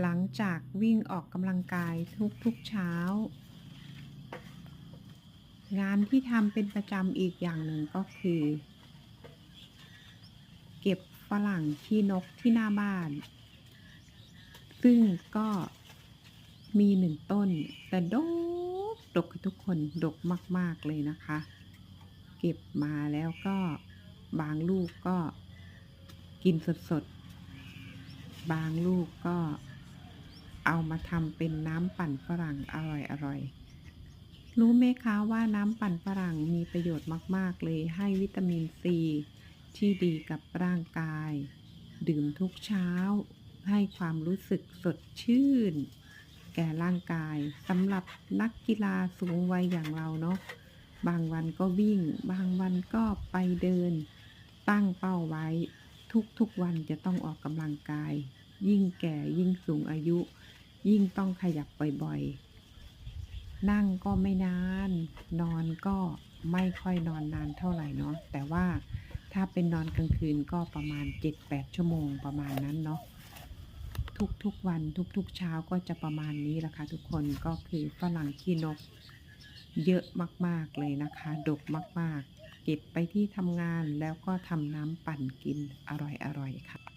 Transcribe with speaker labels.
Speaker 1: หลังจากวิ่งออกกำลังกายทุกๆเช้า งานที่ทำเป็นประจำอีกอย่างหนึ่งก็คือ เก็บฝรั่งขี้นกที่หน้าบ้าน ซึ่งก็มีหนึ่งต้น แต่ดกดกทุกคนดกมาก ๆ เลยนะคะ เก็บมาแล้วก็บางลูกก็กินสด ๆ บางลูกก็ เอามาทำเป็นน้ำปั่นฝรั่งอร่อยๆรู้ไหมคะว่าน้ำปั่นฝรั่งมีประโยชน์มาก ๆ เลยให้วิตามินซี ที่ดีกับร่างกาย ดื่มทุกเช้า ให้ความรู้สึกสดชื่น แก่ร่างกายสำหรับนักกีฬาสูงวัยอย่างเราเนาะบางวันก็วิ่ง บางวันก็ไปเดิน ตั้งเป้าไว้ ทุกๆวันจะต้องออกกำลังกาย ยิ่งแก่ยิ่งสูงอายุ ยิ่งต้องขยับบ่อยๆ นั่งก็ไม่นาน นอนก็ไม่ค่อยนอนนานเท่าไหร่เนาะ แต่ว่าถ้าเป็นนอนกลางคืนก็ประมาณ 7-8 ชั่วโมงประมาณนั้นเนาะ ทุกๆวันทุกๆเช้าก็จะประมาณนี้แหละค่ะทุกคนก็คือฝรั่งขี้นกเยอะมากๆเลยนะคะ ดกมากๆ เก็บไปที่ทำงานแล้วก็ทำน้ำปั่นกินอร่อยๆค่ะ